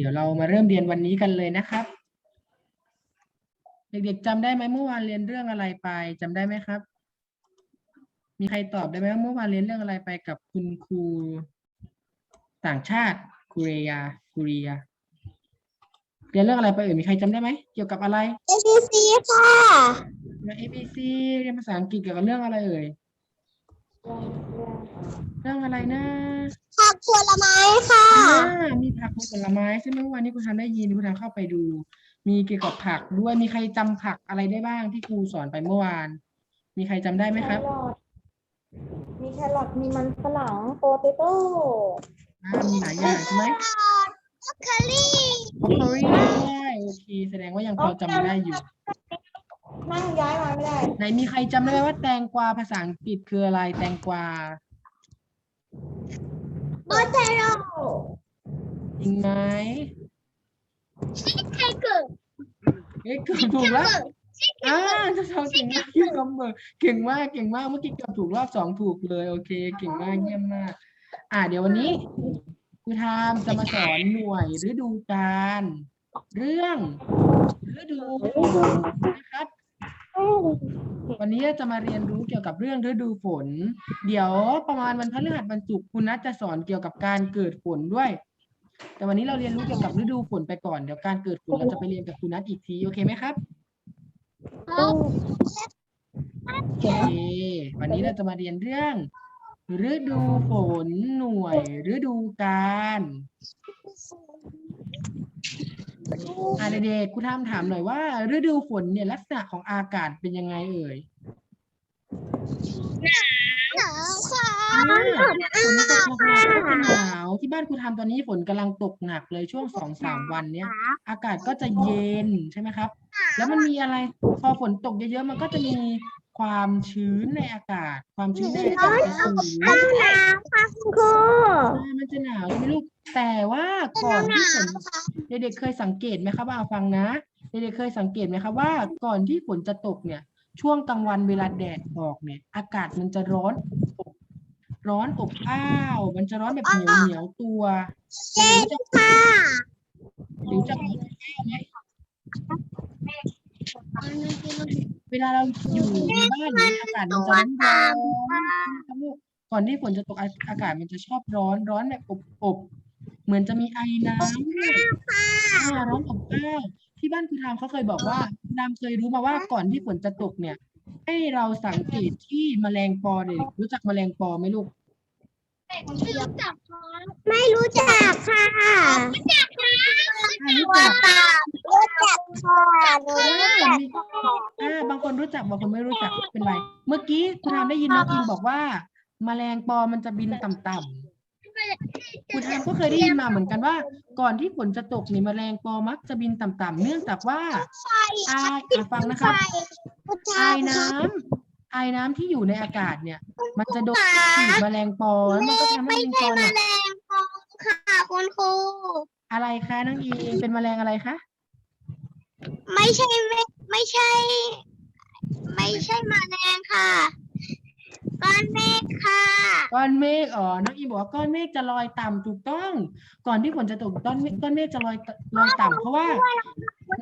ดี๋ยวเรามาเริ่มเรียนวันนี้กันเลยนะครับ เด็กๆจำได้ไหมเมื่อวานเรียนเรื่องอะไรไปจำได้ไหมครับ มีใครตอบได้ไหมว่าเมื่อวานเรียนเรื่องอะไรไปกับคุณครูต่างชาติคูเรียคูเรียเรียนเรื่องอะไรไปเอ่ยมีใครจำได้ไหมเกี่ยวกับอะไร A B C ค่ะเรื่อง A B C เรียนภาษาอังกฤษเกี่ยวกับเรื่องอะไรเอ่ยเรื่องอะไรนะ ผักผลไม้ค่ะ อ่ามีผักมีผลไม้ซึ่งเมื่อวานนี้คุณทำได้ยินคุณทำเข้าไปดู มีเกี่ยวกับผักด้วยมีใครจำผักอะไรได้บ้างที่ครูสอนไปเมื่อวาน มีใครจำได้ไหมครับแครอทมีแครอทมีมันฝรั่งโปเตโต้อ่ามีหลายอย่างใช่ไหมบรอกโคลีบรอกโคลีด้วยโอเค แสดงว่ายังพอจำได้อยู่ นั่งย้ายมาไม่ได้ ไหนมีใครจำได้ไหมว่าแตงกวาภาษาอังกฤษคืออะไรแตงกวา โปเตโต้จริงไหมไทเกอร์เอ๊ะเกือบถูกแล้วอ่าจะทำเก่งมากเก่งมากเก่งมากเก่งมากเมื่อกี้เกือบถูกรอบสองถูกเลยโอเคเก่งมากเยี่ยมมาก อ่าเดี๋ยววันนี้ครูทามจะมาสอนหน่วยฤดูกาลเรื่องฤดูฝนนะครับ วันนี้จะมาเรียนรู้เกี่ยวกับเรื่องฤดูฝน เดี๋ยวประมาณวันพฤหัสบรรจุคุณนัทจะสอนเกี่ยวกับการเกิดฝนด้วย แต่วันนี้เราเรียนรู้เกี่ยวกับฤดูฝนไปก่อน เดี๋ยวการเกิดฝนเราจะไปเรียนกับคุณนัทอีกที โอเคไหมครับ โอเค วันนี้เราจะมาเรียนเรื่องฤดูฝนหน่วยฤดูกาล อะเด็กๆคุณทามถามหน่อยว่า ฤดูฝนเนี่ยลักษณะของอากาศเป็นยังไงเอ่ยหนาวค่ะอ่าฝนตกหนักๆก็จะหนาวที่บ้านคุณทามตอนนี้ฝนกำลังตกหนักเลยช่วงสองสามวันเนี้ย อากาศก็จะเย็นใช่ไหมครับ แล้วมันมีอะไรพอฝนตกเยอะๆมันก็จะมี ความชื้นในอากาศ ความชื้นในอากาศจะสูงหนาวค่ะคุณครูใช่มันจะหนาวใช่ไหมลูก แต่ว่าก่อนที่ฝนเด็กๆเคยสังเกตไหมครับว่าเอาฟังนะ เด็กๆเคยสังเกตไหมครับว่าก่อนที่ฝนจะตกเนี่ย ช่วงกลางวันเวลาแดดออกเนี่ย อากาศมันจะร้อนอบร้อนอบอ้าว มันจะร้อนแบบเหนียวเหนียวๆตัวหรือจะค่ะหรือจะร้อนอบอ้าวไหม เวลาเราอยู่ในบ้านเนี่ยอากาศมันจะร้อนร้อนนะครับลูกก่อนที่ฝนจะตกอาอากาศมันจะชอบร้อนร้อนแบบอบอบเหมือนจะมีไอน้ำด้วยอ่าร้อนอบอ้าวที่บ้านคุณทามเขาเคยบอกว่าคุณทามเคยรู้มาว่าก่อนที่ฝนจะตกเนี่ย ให้เราสังเกตที่แมลงปอเด็กรู้จักแมลงปอไหมลูก ไม่รู้จักค่ะ ไม่รู้จักค่ะ รู้จักค่ะอ่า รู้จักรู้จักค่ะรู้จักมีอ่าบางคนรู้จักบางคนไม่รู้จักเป็นไร เมื่อกี้คุณทามได้ยินน้องอิงบอกว่า แมลงปอมันจะบินต่ำๆคุณทามก็เคยได้ยินมาเหมือนกันว่า ก่อนที่ฝนจะตกนี่แมลงปอมักจะบินต่ำๆเนื่องจากว่าไอายอะฟังนะครับไอน้ำไอายน้ำที่อยู่ในอากาศเนี่ย มันจะโดนปีกแมลงปอแล้วมันก็ทำให้แมลงปอแมเนี่ยลงปอค่ะคุณครู อะไรคะน้องอิงเป็นแมลงอะไรคะไม่ใช่ไม่ไม่ใช่ ไม่ใช่แมลงค่ะก้อนเมฆค่ะก้อนเมฆอ๋อน้องอิงบอกว่าก้อนเมฆจะลอยต่ำถูกต้อง ก่อนที่ฝนจะตกก้อนเมฆก้อนเมฆจะลอยตลอยต่ำเพราะว่า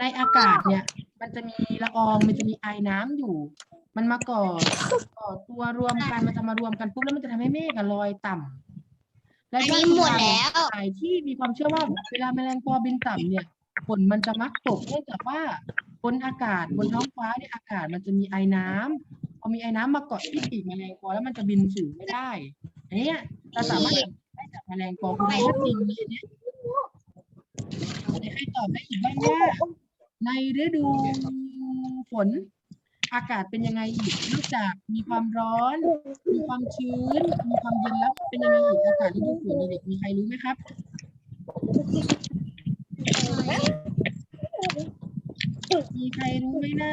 ในอากาศเนี่ย มันจะมีละอองมันจะมีไอน้ำอยู่ มันมาก่อก่อตัวรวมกันมันจะมารวมกันปุ๊บแล้วมันจะทำให้เมฆอะลอยต่ำ และอันด้านี้นหมดทางแล้ว สายที่มีความเชื่อว่าเวลาแมลงปอบินต่ำเนี่ยฝนมันจะมักตกเนื่องจากว่าบนอากาศบนท้องฟ้าเนี่ยอากาศมันจะมีไอน้ำพอมีไอน้ำมาเกาะที่ปีกแมลงปอแล้วมันจะบินสูงไม่ได้อันเนี้ยเราสามารถได้จากแมลงปอคุณได้จริงไหมเนี่ยเดี๋ยวให้ตอบได้อีกบ้างว่าในฤดูฝน อากาศเป็นยังไงอีกนอกจากมีความร้อน มีความชื้น มีความเย็นแล้วเป็นยังไงอีกอากาศฤดูฝนเด็กๆมีใครรู้ไหมครับมีใครรู้ไหมนะ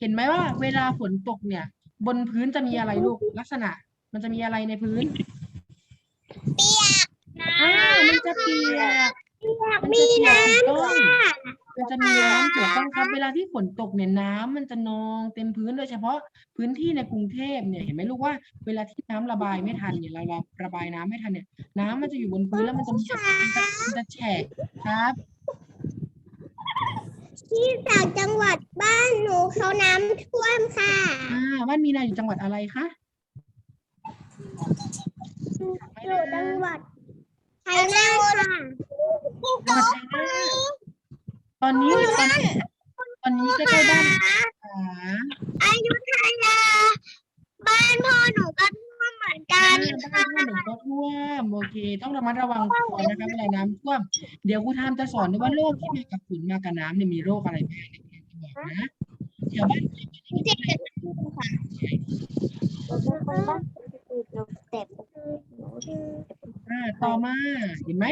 เห็นไหมว่า เวลาฝนตกเนี่ย บนพื้นจะมีอะไรลูกลักษณะ มันจะมีอะไรในพื้น เปียกอ่ามันจะเปียกมีน้ำค่ะ มันจะมีน้ำเกี่ยวข้องครับ เวลาที่ฝนตกเนี่ยน้ำมันจะนองเต็มพื้นโดยเฉพาะพื้นที่ในกรุงเทพเนี่ยเห็นไหมลูกว่าเวลาที่น้ำระบายไม่ทันเนี่ยเราระบายน้ำไม่ทันเนี่ย น้ำมันจะอยู่บนพื้นแล้วมันจะมีมันจะมันจะแฉะครับ ที่จากจังหวัดบ้านหนูเขาน้ำท่วมค่ะอ่าบ้านมีนาอยู่จังหวัดอะไรคะไม่อยู่ได้จังหวัดชัยนาทค่ะจังหวัดชัยนาท ตอนนี้ตอนตอนนี้ใกล้ๆบ้านขาอยุธยา บ้านพ่อหนูก็ท่วมเหมือนกันบ้านหนูก็ท่วมโอเค ต้องระมัดระวังตัวนะคะเวลาน้ำท่วม เดี๋ยวครูทามจะสอนด้วยว่าโรคที่มากับฝุ่นมากับน้ำเนี่ยมีโรคอะไรบ้างเดี๋ยวจะบอกนะแถวบ้านเราเป็นคนบ้านติดเราเต็บอ่าต่อมาเห็นไหม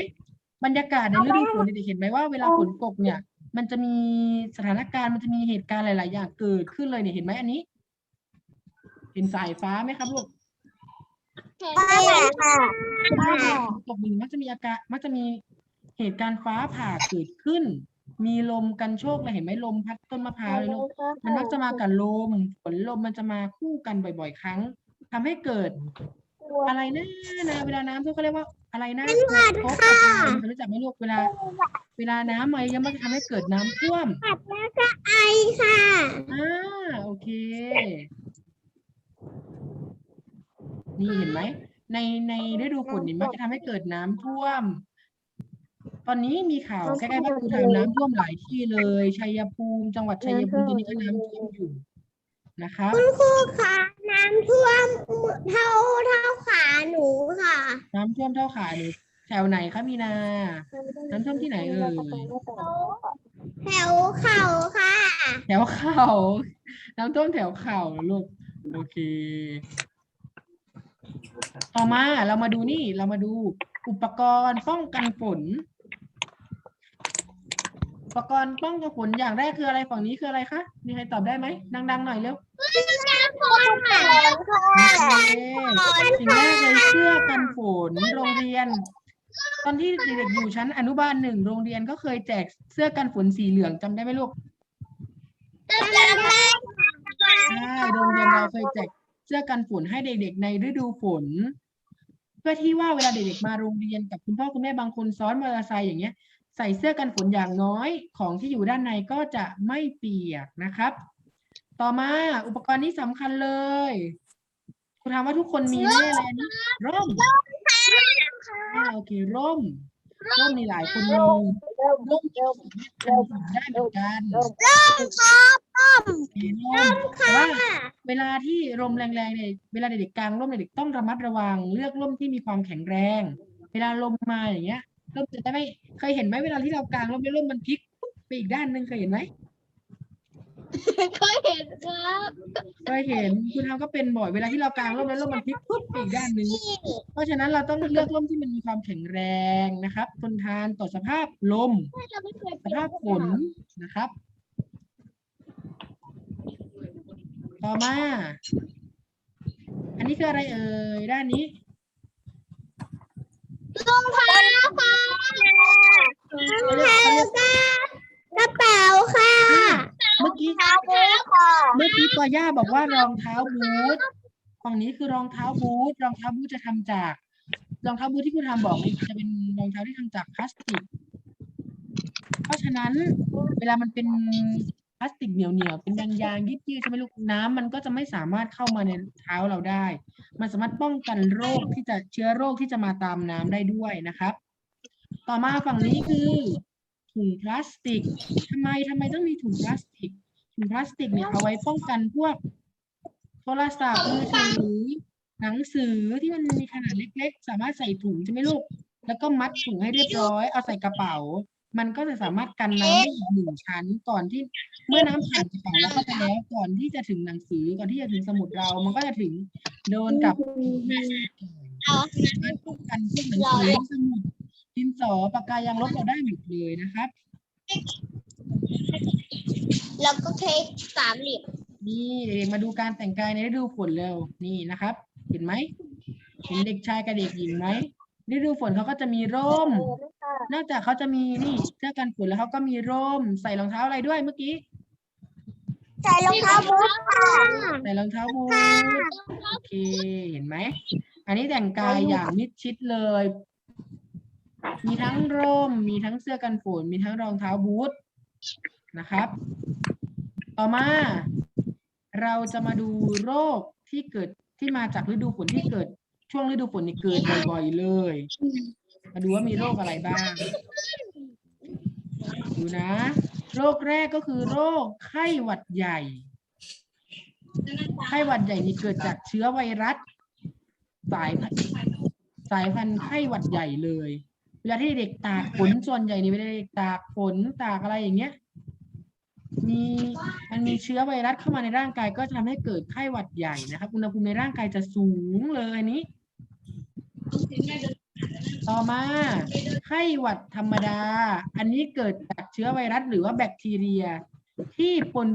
บรรยากาศในฤดูฝนเด็กๆเห็นไหมว่าเวลาฝนตกเนี่ย มันจะมีสถานการณ์มันจะมีเหตุการณ์หลาย ๆ อย่างเกิดขึ้นเลยเนี่ยเห็นไหมอันนี้ เห็นสายฟ้าไหมครับลูกใช่ค่ะตกหนึ่งมักจะมีอากาศมักจะมีเหตุการณ์ฟ้าผ่าเกิดขึ้น มีลมกันโชกเลยเห็นไหมลมพัดต้นมะพร้าวเลยลูกมันมักจะมากับลมฝนลมมันจะมาคู่กันบ่อย ๆ ครั้งทำให้เกิด อะไรนะนะเวลาน้ำท่วมเขาเรียกว่า อะไรนะพบกับน้ำรู้จักไหมลูกเวลา เวลาน้ำมาเยอะมันจะทำให้เกิดน้ำท่วมผัดแล้วก็ไอค่ะอ่าโอเค นี่เห็นไหมในในฤดูฝนนี่มันจะทำให้เกิดน้ำท่วม ตอนนี้มีข่าวใกล้ๆบ้านครูทำน้ำท่วมหลายที่เลยชัยภูมิ จังหวัดชัยภูมิตอนนี้ก็น้ำท่วมอยู่ นะครับคุณครูคะน้ำท่วมเท่าเท่าขาหนูค่ะ น้ำท่วมเท่าขาหรือแถวไหนคะมีนา น้ำท่วมที่ไหนเอ่ยแถวเข่าค่ะ แถวเข่า น้ำท่วมแถวเข่าเหรอลูก โอเค ต่อมาเรามาดูนี่เรามาดูอุปกรณ์ป้องกันฝน อุปกรณ์ป้องกันฝนอย่างแรกคืออะไรฝั่งนี้คืออะไรคะมีใครตอบได้ไหมดังๆหน่อยเร็วคนค่ะโอเคสิ่งแรกเลยเสื้อกันฝนโรงเรียน ตอนที่เด็กๆอยู่ชั้นอนุบาลหนึ่งโรงเรียนก็เคยแจกเสื้อกันฝนสีเหลืองจำได้ไหมลูกใช่โรงเรียนเราเคยแจกเสื้อกันฝนให้เด็กๆในฤดูฝน เพื่อที่ว่าเวลาเด็กๆมาโรงเรียนกับคุณพ่อคุณแม่บางคนซ้อนมอเตอร์ไซค์อย่างเงี้ย ใส่เสื้อกันฝนอย่างน้อยของที่อยู่ด้านในก็จะไม่เปียกนะครับ ต่อมาอุปกรณ์นี้สำคัญเลยคุณถามว่าทุกคนมีแน่เลยอันนี้ร่มอ่าโอเคร่มร่มมีหลายคนมีร่มที่สามารถกันฝนได้เหมือนกันมีร่มแต่ว่าเวลาที่ลมแรงๆเนี่ยเวลาเด็กๆกางร่มเนี่ยเด็กต้องระมัดระวัง เลือกร่มที่มีความแข็งแรง เวลาลมมาอย่างเงี้ย ร่มจะได้ไม่เคยเห็นไหมเวลาที่เรากางร่มแล้วร่มมันพลิกปุ๊บไปอีกด้านหนึ่งเคยเห็นไหมก็เห็นครับเคยเห็นคุณทำก็เป็นบ่อยเวลาที่เรากางร่มแล้วร่มมันพลิกปุ๊บไปอีกด้านหนึ่งเพราะฉะนั้นเราต้องเลือกร่มที่มันมีความแข็งแรงนะครับทนทานต่อสภาพลม สภาพฝนนะครับ ต่อมา อันนี้คืออะไรเอ่ยด้านนี้ รองเท้าค่ะรองเท้าค่ะกระเป๋าค่ะเมื่อกี้เท้าค่ะเมื่อกี้ตัวย่าบอกว่ารองเท้าบูทฝั่งนี้คือรองเท้าบูทรองเท้าบูทจะทำจาก รองเท้าบูทที่คุณทำบอกนี่จะเป็นรองเท้าที่ทำจากพลาสติก เพราะฉะนั้นเวลามันเป็น พลาสติกเหนียวๆเป็นยางยางๆยืดใช่ไหมลูกน้ำมันก็จะไม่สามารถเข้ามาในเท้าเราได้ มันสามารถป้องกันโรคที่จะเชื้อโรคที่จะมาตามน้ำได้ด้วยนะครับ ต่อมาฝั่งนี้คือถุงพลาสติกทำไมทำไมต้องมีถุงพลาสติก ถุงพลาสติกเนี่ยเอาไว้ป้องกันพวกโทรศัพท์มือถือหนังสือที่มันมีขนาดเล็ก ๆ สามารถใส่ถุงใช่ไหมลูก แล้วก็มัดถุงให้เรียบร้อย เอาใส่กระเป๋า มันก็จะสามารถกันน้ำได้อีกหนึ่งชั้นก่อนที่เมื่อน้ำผ่านกระเป๋าเราเข้าไปแล้วก่อนที่จะถึงหนังสือก่อนที่จะถึงสมุดเรา มันก็จะถึงโดนกับสามารถป้องกันพวกหนังสือสมุดดินสอปากกายางลบเราได้หมดเลยนะครับ แล้วก็เค้กสามเหลี่ยมนี่เด็กๆมาดูการแต่งกายในฤดูฝนเร็วนี่นะครับ เห็นไหมเห็นเด็กชายกับเด็กหญิงไหม ฤดูฝนเขาก็จะมีร่ม นอกจากเขาจะมีนี่เสื้อกันฝนแล้วเขาก็มีร่ม ใส่รองเท้าอะไรด้วยเมื่อกี้ ใส่รองเท้าบูทค่ะใส่รองเท้าบูทโอเคเห็นไหม อันนี้แต่งกายอย่างมิดชิดเลย มีทั้งร่ม มีทั้งเสื้อกันฝน มีทั้งรองเท้าบูทนะครับ ต่อมา เราจะมาดูโรคที่เกิดที่มาจากฤดูฝนที่เกิด ช่วงฤดูฝนนี่เกิดบ่อยๆเลย มาดูว่ามีโรคอะไรบ้าง ดูนะ โรคแรกก็คือโรคไข้หวัดใหญ่ ไข้หวัดใหญ่นี่เกิดจากเชื้อไวรัสสายพันธุ์สายพันธุ์ไข้หวัดใหญ่เลย เวลาที่เด็กตากฝนส่วนใหญ่นี่เวลาเด็กตากฝนตากอะไรอย่างเงี้ย มีมันมีเชื้อไวรัสเข้ามาในร่างกายก็จะทำให้เกิดไข้หวัดใหญ่นะครับ อุณหภูมิในร่างกายจะสูงเลยอันนี้ ต่อมาไข้หวัดธรรมดา อันนี้เกิดจากเชื้อไวรัสหรือว่าแบคทีเรีย ที่ปน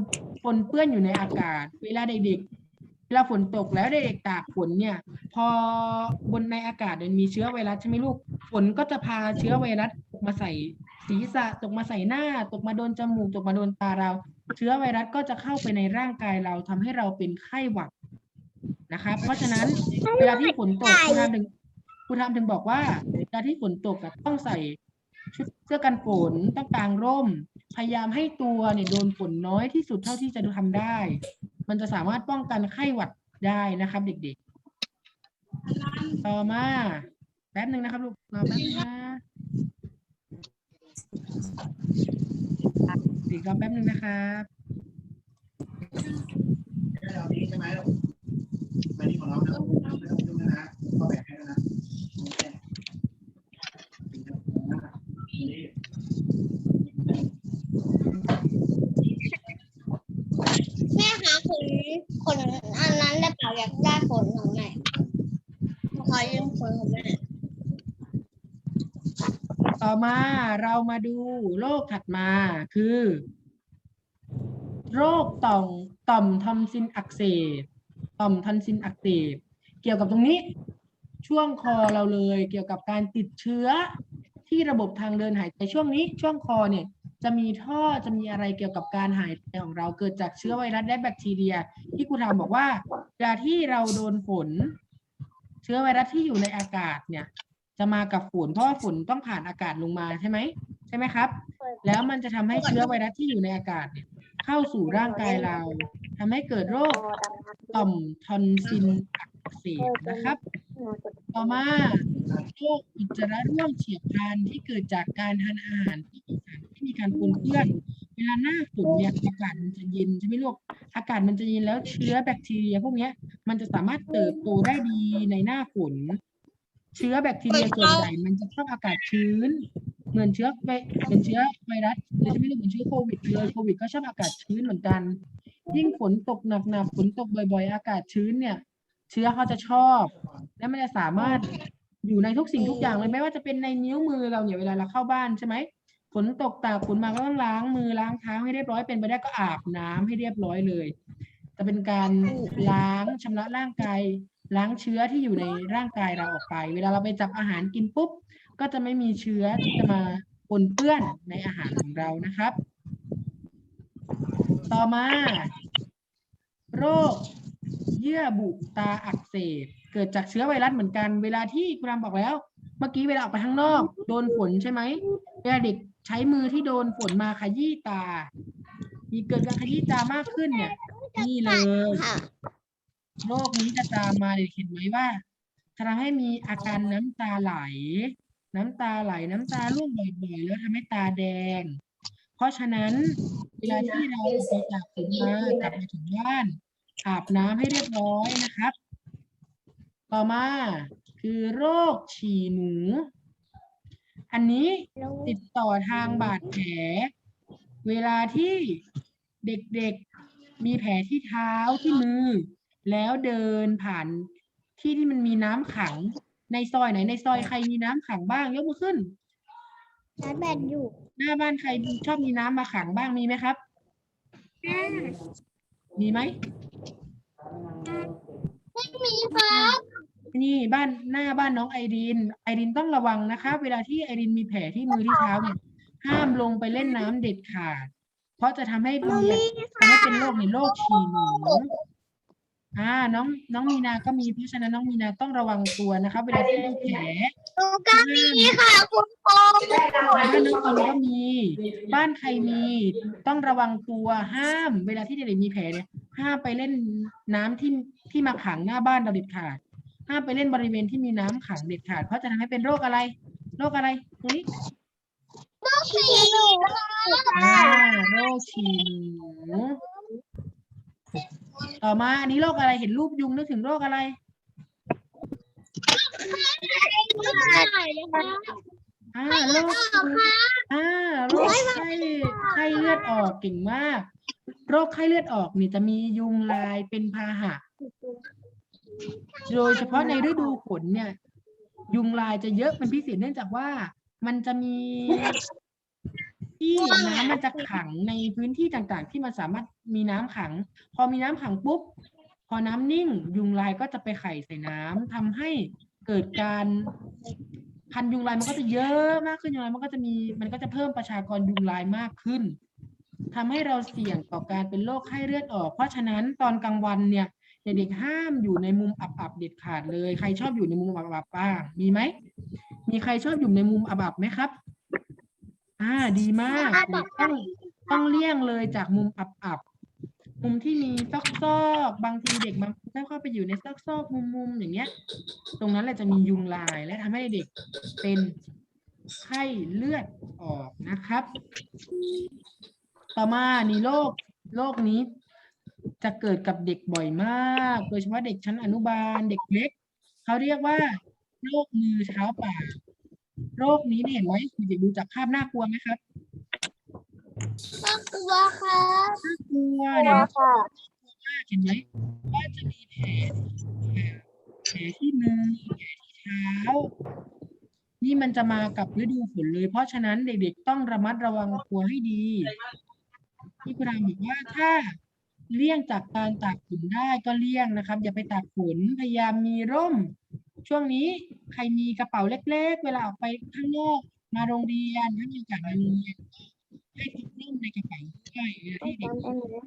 ปนเปื้อนอยู่ในอากาศ เวลาเด็กๆเวลาฝนตกแล้วเด็กๆตากฝนเนี่ย พอบนในอากาศมันมีเชื้อไวรัสใช่ไหมลูกฝนก็จะพาเชื้อไวรัสตกมาใส่ศีรษะตกมาใส่หน้า ตกมาโดนจมูกตกมาโดนตาเรา เชื้อไวรัสก็จะเข้าไปในร่างกายเราทำให้เราเป็นไข้หวัดนะครับเพราะฉะนั้นเวลาที่ฝนตกคุณทำถึง คุณทำถึงบอกว่าเวลาที่ฝนตกอะต้องใส่ชุดเสื้อกันฝนต้องกางร่ม พยายามให้ตัวเนี่ยโดนฝนน้อยที่สุดเท่าที่จะทำได้ มันจะสามารถป้องกันไข้หวัดได้นะครับ เด็กๆ ต่อมาแป๊บหนึ่งนะครับลูกรอแป๊บนึงนะเด็กรอแป๊บหนึ่งนะครับเรานี้ใช่ไหมอันนี้ของเรานะไม่ต้องยุ่งนะก็แบ่งให้นะ แม่คะขนขนอันนั้นได้เปล่าอยากได้ขนของแม่ขอยืมขนของแม่ต่อมาเรามาดูโรคถัดมาคือ โรคต่อมต่อมทอมซินอักเสบต่อมทอนซินอักเสบเกี่ยวกับตรงนี้ ช่วงคอเราเลยเกี่ยวกับการติดเชื้อที่ระบบทางเดินหายใจช่วงนี้ ช่วงคอเนี่ยจะมีท่อจะมีอะไรเกี่ยวกับการหายใจของเราเกิดจากเชื้อไวรัสและแบคทีเรีย ที่ครูถามบอกว่าเวลาที่เราโดนฝน เชื้อไวรัสที่อยู่ในอากาศเนี่ย จะมากับฝนเพราะว่าฝนต้องผ่านอากาศลงมาใช่ไหมใช่ไหมครับ แล้วมันจะทำให้เชื้อไวรัสที่อยู่ในอากาศเนี่ยเข้าสู่ร่างกายเราทำให้เกิดโรคต่อมทอนซิลอักเสบนะครับ ต่อมาโรคอุจจาระร่วงเฉียบพลันที่เกิดจากการทานอาหารที่มีสารที่มีการปนเปื้อน เวลาหน้าฝนเนี่ยอากาศมันจะเย็นใช่ไหมลูกอากาศมันจะเย็นแล้วเชื้อแบคทีเรีย พวกเนี้ยมันจะสามารถเติบโตได้ดีในหน้าฝนเชื้อแบคทีเรียส่วนใหญ่มันจะชอบอากาศชื้น เหมือนเชื้อไวเหมือนเชื้อไวรัสเลยใช่ไหมลูกเหมือนเชื้อโควิดเลยโควิดก็ชอบอากาศชื้นเหมือนกัน ยิ่งฝนตกหนักๆฝนตกบ่อย ๆ อากาศชื้นเนี่ย เชื้อเขาจะชอบ และมันจะสามารถอยู่ในทุกสิ่งทุกอย่างเลยไม่ว่าจะเป็นในนิ้วมือเราเนี่ยเวลาเราเข้าบ้านใช่ไหมฝนตกตากฝนมาก็ต้องล้างมือล้างเท้าให้เรียบร้อยเป็นไปได้ก็อาบน้ำให้เรียบร้อยเลยจะเป็นการล้างชำระร่างกายล้างเชื้อที่อยู่ในร่างกายเราออกไป เวลาเราไปจับอาหารกินปุ๊บ ก็จะไม่มีเชื้อที่จะมาปนเปื้อนในอาหารของเรานะครับ ต่อมา โรค เยื่อบุตาอักเสบ เกิดจากเชื้อไวรัสเหมือนกัน เวลาที่คุณรามบอกแล้ว เมื่อกี้เวลาออกไปข้างนอก โดนฝนใช่ไหมเวลาเด็กใช้มือที่โดนฝนมาขยี้ตา มีเกิดการขยี้ตามากขึ้นเนี่ย นี่เลยโรคนี้จะตามมาเด็กเห็นไหมว่าจะทำให้มีอาการน้ำตาไหล น้ำตาไหล น้ำตาร่วงบ่อยๆแล้วทำให้ตาแดง เพราะฉะนั้นเวลาที่เราไปจากฝนมากลับมาถึงบ้าน อาบน้ำให้เรียบร้อยนะครับ ต่อมาคือโรคฉี่หนู อันนี้ติดต่อทางบาดแผล เวลาที่เด็กๆมีแผลที่เท้าที่มือ แล้วเดินผ่านที่ที่มันมีน้ำขังในซอยไหนในซอยใครมีน้ำขังบ้างยกมือขึ้นใช้แบตอยู่ หน้าบ้านใครชอบมีน้ำมาขังบ้างมีไหมครับ มีไหมไม่มีครับนี่บ้านหน้าบ้านน้องไอรินไอรินต้องระวังนะคะ เวลาที่ไอรินมีแผลที่มือที่เท้าเนี่ยห้ามลงไปเล่นน้ำเด็ดขาด เพราะจะทำให้มีทำให้เป็นโรคในโรคฉี่หนู อ่าน้องน้องมีนาก็มีเพราะฉะนั้นน้องมีนาต้องระวังตัวนะคะเวลาที่มีแผลหนูก็มีค่ะคุณครูบ้านน้องอินก็มี บ้านใครมี ต้องระวังตัวห้าม เวลาที่เด็กๆมีแผลเนี่ยห้ามไปเล่นน้ำที่ที่มาขังหน้าบ้านเราเด็ดขาดห้ามไปเล่นบริเวณที่มีน้ำขังเด็ดขาด เพราะจะทำให้เป็นโรคอะไร โรคอะไรตรงนี้สีหนูอ่าโรคฉี่หนู ต่อมาอันนี้โรคอะไรเห็นรูปยุงนึกถึงโรคอะไรอ่าโรคอ่าโรคไข้ไข้เลือดออกเก่งมาก โรคไข้เลือดออกนี่จะมียุงลายเป็นพาหะ โดยเฉพาะในฤดูฝนเนี่ย ยุงลายจะเยอะเป็นพิเศษเนื่องจากว่า มันจะมี ที่น้ำมันจะขังในพื้นที่ต่างๆ ที่มันสามารถมีน้ำขัง พอมีน้ำขังปุ๊บ พอน้ำนิ่ง ยุงลายก็จะไปไข่ใส่น้ำทำให้เกิดการพันยุงลายมันก็จะเยอะมากขึ้นยุงลายมันก็จะมีมันก็จะเพิ่มประชากรยุงลายมากขึ้นทำให้เราเสี่ยงต่อการเป็นโรคไข้เลือดออก เพราะฉะนั้นตอนกลางวันเนี่ยเด็กๆห้ามอยู่ในมุมอับๆเด็ดขาดเลย ใครชอบอยู่ในมุมอับๆบ้างมีไหมมีใครชอบอยู่ในมุมอับๆไหมครับ อ่าดีมากต้องต้องเลี่ยงเลยจากมุมอับๆมุมที่มีซอกๆบางทีเด็กบางคนก็เข้าไปอยู่ในซอกๆมุมๆอย่างเงี้ย ตรงนั้นแหละจะมียุงลายและทำให้เด็กเป็นไข้เลือดออกนะครับ ต่อมานี่โรคโรคนี้ จะเกิดกับเด็กบ่อยมากโดยเฉพาะเด็กชั้นอนุบาลเด็กเล็กเขาเรียกว่าโรคมือเท้าปาก โรคนี้เนี่ยเห็นไหมเด็กดูจากภาพน่ากลัวไหมครับน่ากลัวครับน่ากลัวเนี่ยเห็นไหมว่าจะมีแผลแผลที่มือแผลที่เท้า นี่มันจะมากับฤดูฝนเลย เพราะฉะนั้นเด็กๆต้องระมัดระวังตัวให้ดีที่คุณรามบอกว่าถ้าเลี่ยงจากการตากฝนได้ก็เลี่ยงนะครับ อย่าไปตากฝนพยายามมีร่ม ช่วงนี้ใครมีกระเป๋าเล็ก ๆ เวลาออกไปข้างนอกมาโรงเรียนถ้ามีโอกาสมาโรงเรียนก็ให้พกร่มในกระเป๋าด้วยเวลาที่เด็กก็จะสามารถเอาร่ม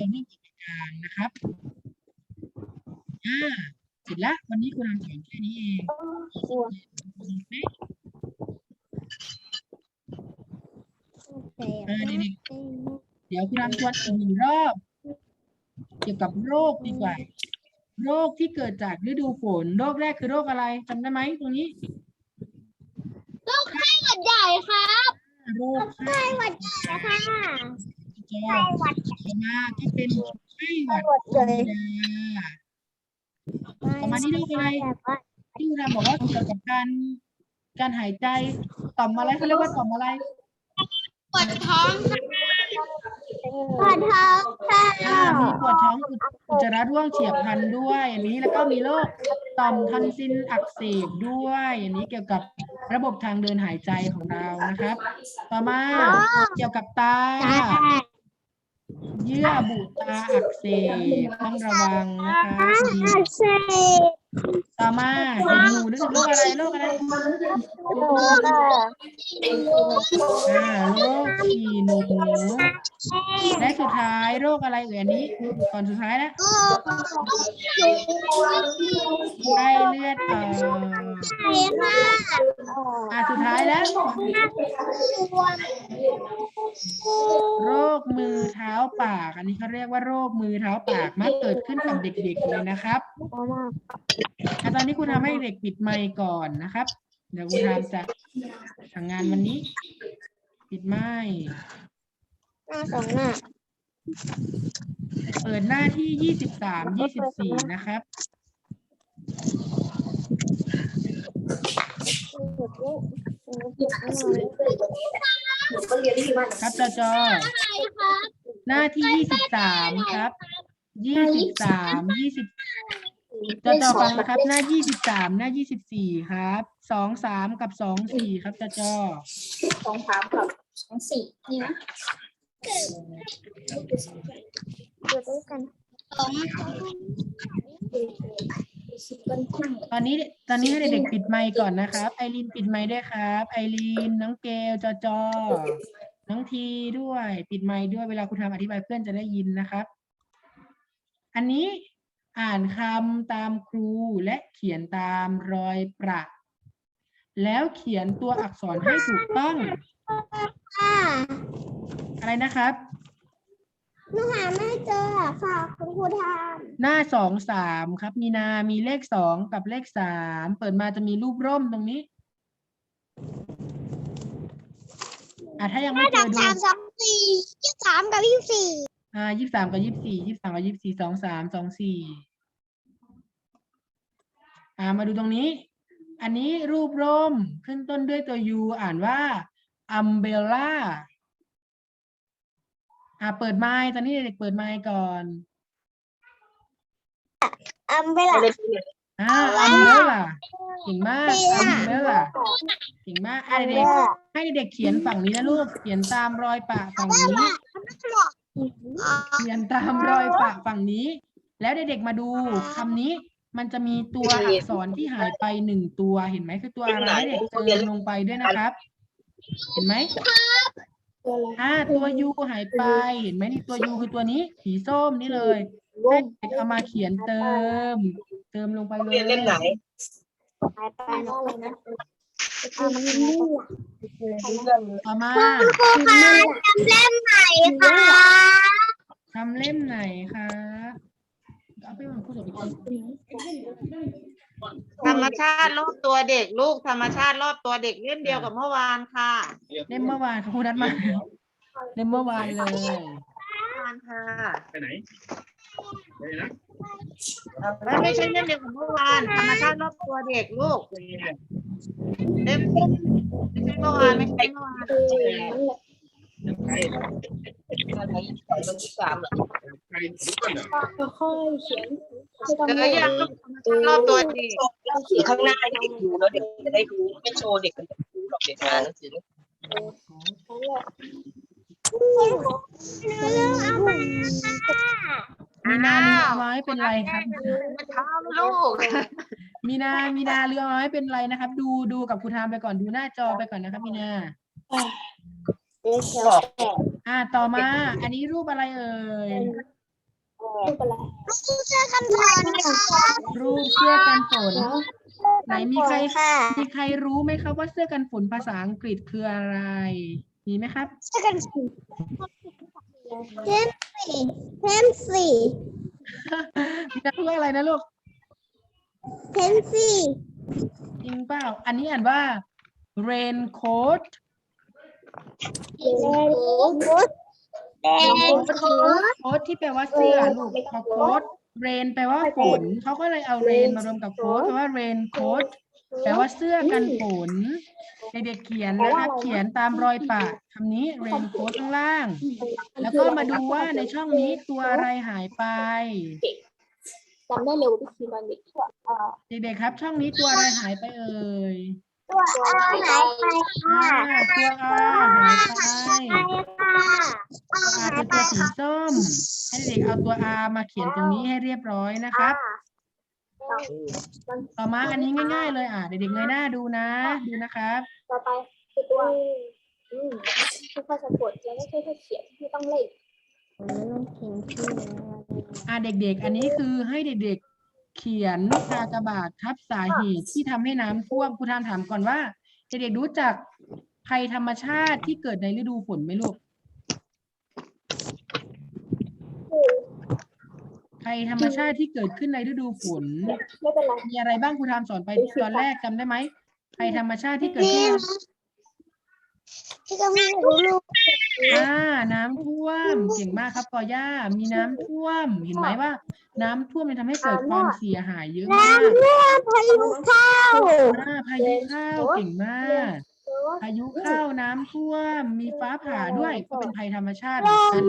ออกมากางนะครับอ่าเสร็จแล้ววันนี้คุณรามสอนแค่นี้เองเออเด็กๆเดี๋ยวคุณรามทวนอีกหนึ่งรอบ เกี่ยวกับโรคดีกว่า โรคที่เกิดจากฤดูฝน โรคแรกคือโรคอะไรจำได้ไหมตรงนี้หวัดใหญ่ครับโรคไข้หวัดใหญ่ค่ะจอหวัดต่อมาก็เป็นไข้หวัดหวัดธรใหญ่รมดาต่อมานี่โรคอะไรที่คุณรามบอกว่าเกี่ยวกับการการหายใจต่อมอะไรเขาเรียกว่าต่อมอะไร ปวดท้องปวดท้องค่ะอ่ามีปวดท้องอุจจาระร่วงเฉียบพลันด้วยอันนี้แล้วก็มีโรคต่อมทอนซิลอักเสบด้วยอันนี้เกี่ยวกับระบบทางเดินหายใจของเรานะครับ ต่อมาเกี่ยวกับตา เยื่อบุตาอักเสบต้องระวังนะคะดีเซ่ ต่อมาหนหนูนึกโรคอะไรโรคอะไรอ่าโรคฉี่หนูและสุดท้ายโรคอะไรเอ่ยอันนี้ก่อนสุดท้ายแล้วไข้เลือดออกอ่าสุดท้ายแล้ว คมือเท้าปาก อันนี้เขาเรียกว่าโรคมือเท้าปากมักเกิดขึ้นกับเด็กๆเลยนะครับอะตอนนี้คุณทำให้เด็กปิดไมค์ก่อนนะครับ เดี๋ยวคุณทำจะทำงานวันนี้ ปิดไมค์หน้าสองหน้าเปิดหน้าที่ยี่สิบสามยี่สิบสี่นะครับ ครับจอจอใช่ครับหน้าที่ยี่สิบสามครับยี่สิบสามยี่สิบจอจอฟังนะครับ หน้ายี่สิบสามหน้ายี่สิบสี่ครับสองสามกับสองสี่ครับจอจอสองสามกับสองสี่นี่นะเกิดด้วยกันสอง ตอนนี้ตอนนี้ให้เด็กๆปิดไมค์ก่อนนะครับไอรีนปิดไมค์ด้วยครับไอรีนน้องเกลจอจอน้องทีด้วย ปิดไมค์ด้วยเวลาคุณทำอธิบายเพื่อนจะได้ยินนะครับ อันนี้อ่านคำตามครูและเขียนตามรอยประแล้วเขียนตัวอักษรให้ถูกต้องค่ะอะไรนะครับ หนูหาไม่เจออะค่ะคุณครูทามหน้าสองสามครับมีนามีเลขสองกับเลขสามเปิดมาจะมีรูปร่มตรงนี้อะถ้ายังไม่เจอดูสามสองสี่ยี่สามกับยี่สี่อ่ายี่สามกับยี่สี่ยี่สามกับยี่สี่สองสามสองสี่อ่ามาดูตรงนี้ อันนี้รูปร่มขึ้นต้นด้วยตัว U อ่านว่า umbrella อ่าเปิดไมค์ตอนนี้เด็กๆเปิดไมค์ก่อนอัมเบล่าอ่า umbrella เก่งมาก umbrella เก่งมากอะเด็กๆให้เด็กๆเขียนฝั่งนี้นะลูกเขียนตามรอยปะฝั่งนี้เขียนตามรอยปะฝั่งนี้ แล้วเด็กๆมาดูคำนี้มันจะมีตัวอักษรที่หายไปหนึ่งตัวเห็นไหมคือตัวอะไรให้เด็กเติมลงไปด้วยนะครับ เห็นไหม อ่าตัวยูหายไปเห็นไหมนี่ตัวยูคือตัวนี้ สีส้มนี่เลยให้เด็กเอามาเขียนเติม เติมลงไปเลย เรียนเล่มไหนไปไปอะไรนะอัมเบล่าต่อมาครูคะจำเล่มไหนคะทำเล่มไหนคะ ธรรมชาติรอบตัวเด็กลูกธรรมชาติรอบตัวเด็กเล่มเดียวกับเมื่อวานค่ะเล่มเมื่อวานค่ะครูนัดมาเล่มเมื่อวานเลยเมื่อวานค่ะไปไหนไปไหนนะไม่ไม่ใช่เล่มเดียวกับเมื่อวานธรรมชาติรอบตัวเด็กลูกเล่มไม่ใช่เมื่อวานไม่ใช่เมื่อวานใครสามเหรอใครรู้ก่อนเหรอค่อยๆเขียนไม่ต้องเจอยังลูกธรรมชาติรอบตัวเด็กสีข้างหน้าให้เด็กดูแล้วเด็กจะได้รู้ไม่โชว์เด็กมันจะรู้หรอกเด็กอ่านหนังสือมีนาเรือเอาไว้เป็นไรครับไม่เท้าลูกมีนามีนาเรือเอาไว้เป็นไรนะครับ ดูดูกับครูทามไปก่อนดูหน้าจอไปก่อนนะครับมีนาบอกอ่าต่อมา อันนี้รูปอะไรเอ่ย เสื้อกันฝนค่ะรูปเสื้อกันฝน ไหนมีใครค่ะมีใครรู้ไหมครับว่าเสื้อกันฝนภาษาอังกฤษคืออะไร มีไหมครับ เสื้อกันฝนเทมสี่เทมสี่มีนาพูดว่าอะไรนะลูกเทมสี่จริงเปล่า อันนี้อ่านว่า raincoat แดง โค้ดแดงโค้ดโค้ทที่แปลว่าเสื้อลูกพอโค้ทเรนแปลว่าฝนเขาก็เลยเอาเรนมารวมกับโค้ทแปลว่าเรนโค้ทแปลว่าเสื้อกันฝนเด็กๆเขียนนะคะเขียนตามรอยปะคำนี้เรนโค้ทข้างล่าง แล้วก็มาดูว่าในช่องนี้ตัวอะไรหายไปจำได้เร็วพี่คีตอนเด็กเด็กๆครับ ช่องนี้ตัวอะไรหายไปเอ่ย ตัวอาหายไปอ่าค่ะตัวอาหายไปใช่ค่ะอาอาหายเป็นไปตัวสีค่ะส้ม ให้เด็กๆเอาตัวอามาเขียนตรงนี้ให้เรียบร้อยนะครับ ต่อมาอันนี้ง่าย ๆ เลยอะเด็กๆเงยหน้าดูนะดูนะครับ ต่อไปคือตัวอืมค่อยๆสะกดแล้วก็ค่อยๆเขียนไม่ต้องเล่นอะเด็กๆ อันนี้คือให้เด็กๆ เขียนกากบาททับสาเหตุที่ทำให้น้ำท่วมครูทานถามก่อนว่าเด็กๆรู้จักภัยธรรมชาติที่เกิดในฤดูฝนไหมลูกภัยธรรมชาติที่เกิดขึ้นในฤดูฝน ไม่เป็นไร มีอะไรบ้างครูทามสอนไปตอนแรกจำได้ไหมภัยธรรมชาติที่เกิดขึ้นในที่ก็ไม่รู้ลูกอ่าน้ำท่วม เก่งมากครับกอย่ามีน้ำท่วม เห็นไหมว่า น้ำท่วมมันทำให้เกิดความเสียหายเยอะมากน้ำท่วมพายุเข้าอ่าพายุเข้าเก่งมากพายุเข้าน้ำท่วมมีฟ้าผ่าด้วยก็เป็นภัยธรรมชาติเหมือนกัน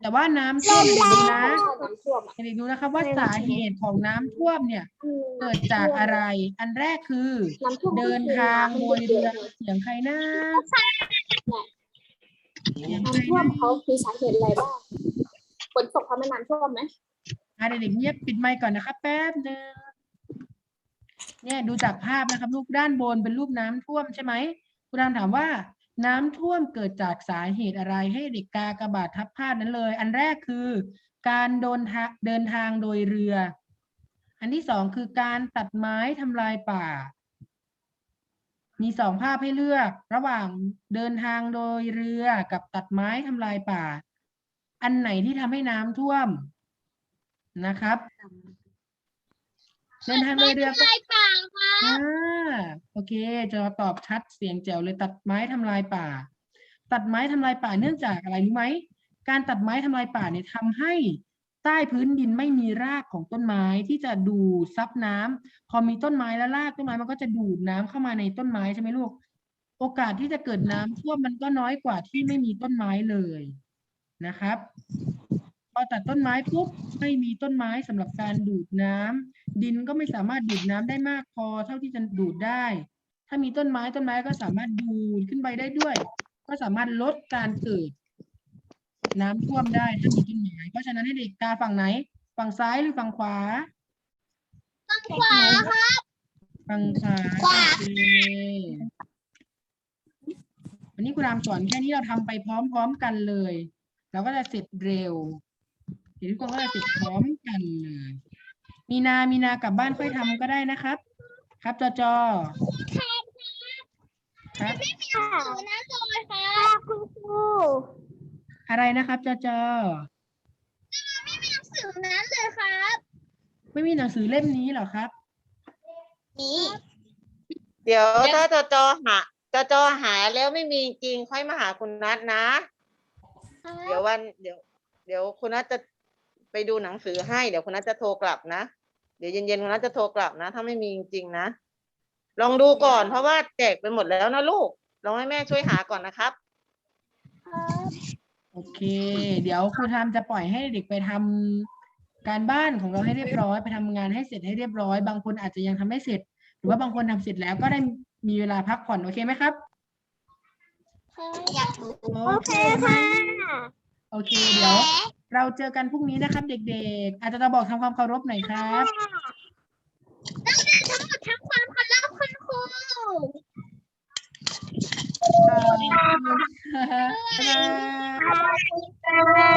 แต่ว่าน้ำท่วมเด็กๆดูนะน้ำท่วมเด็กๆดูนะครับว่าสาเหตุของน้ำท่วมเนี่ย เกิดจากอะไร อันแรกคือน้ำท่วมเดินทางโดยเรือเสียงใครนะเสียงใครน้ำท่วมนะเขามีสาเหตุอะไรบ้างฝนตกทำให้น้ำท่วมไหมอะ เด็กๆเงียบปิดไมค์ก่อนนะครับแป๊บหนึงเนี่ยดูจากภาพนะครับ รูปด้านบนเป็นรูปน้ำท่วมใช่ไหมคุณรามถามว่า น้ำท่วมเกิดจากสาเหตุอะไรให้เด็กกากระบาดทับภาพนั้นเลย อันแรกคือ การโดนทาเดินทางโดยเรือ อันที่สองคือการตัดไม้ทำลายป่า มีสองภาพให้เลือก ระหว่างเดินทางโดยเรือกับตัดไม้ทำลายป่า อันไหนที่ทำให้น้ำท่วม นะครับเดินทางโดยเรือก็ลายป่าค่ะอ่าโอเคจะตอบชัดเสียงแจ๋วเลยตัดไม้ทำลายป่า ตัดไม้ทำลายป่าเนื่องจากอะไรรู้ไหม การตัดไม้ทำลายป่าเนี่ยทำให้ใต้พื้นดินไม่มีรากของต้นไม้ที่จะดูดซับน้ำพอมีต้นไม้แล้วรากต้นไม้มันก็จะดูดน้ำเข้ามาในต้นไม้ใช่ไหมลูก โอกาสที่จะเกิดน้ำท่วมมันก็น้อยกว่าที่ไม่มีต้นไม้เลยนะครับ พอตัดต้นไม้ปุ๊บไม่มีต้นไม้สำหรับการดูดน้ำดินก็ไม่สามารถดูดน้ำได้มากพอเท่าที่จะดูดได้ ถ้ามีต้นไม้ต้นไม้ก็สามารถดูดขึ้นไปได้ด้วย ก็สามารถลดการเกิด น้ำท่วมได้ถ้ามีต้นไม้เพราะฉะนั้นให้เด็กกาฝั่งไหน ฝั่งซ้ายหรือฝั่งขวาฝั่งขวาค่ะฝั่งขวาขวาโอเควันนี้คุณรามสอนแค่นี้เราทำไปพร้อม ๆ กันเลยเราก็จะเสร็จเร็ว เดี๋ยวทุกคนก็จะเสร็จพร้อมกันเลย มีนา มีนากลับบ้านค่อยทำก็ได้นะครับ ครับจอจอครับหนูนะจอยค่ะคุณครูอะไรนะครับจอจอ ไม่มีหนังสือนั้นเลยครับไม่มีหนังสือเล่มนี้เหรอครับ นี่เดี๋ยวถ้าจอจอหาจอจอหาแล้วไม่มีจริงค่อยมาหาคุณนัทนะ เดี๋ยววันเดี๋ยว เดี๋ยวคุณนัทจะ ไปดูหนังสือให้ เดี๋ยวคุณนัทจะโทรกลับนะ เดี๋ยวเย็นๆคุณนัทจะโทรกลับนะ ถ้าไม่มีจริงๆนะ ลองดูก่อน เพราะว่าแจกไปหมดแล้วนะลูก ลองให้แม่ช่วยหาก่อนนะครับ โอเค เดี๋ยวครูทามจะปล่อยให้เด็กไปทำการบ้านของเราให้เรียบร้อย ไปทำงานให้เสร็จให้เรียบร้อย บางคนอาจจะยังทำไม่เสร็จ หรือว่าบางคนทำเสร็จแล้วก็ได้มีเวลาพักผ่อนโอเคไหมครับอยากดูโอเคค่ะ โอเคเดี๋ยว เราเจอกันพรุ่งนี้นะครับ เด็ก ๆ อาจจะจะบอกทำความเคารพหน่อยครับตั้งแต่ทั้งหมดทั้งความเคารพคุณครูขอบคุณค่ะบ๊ายบายค่ะ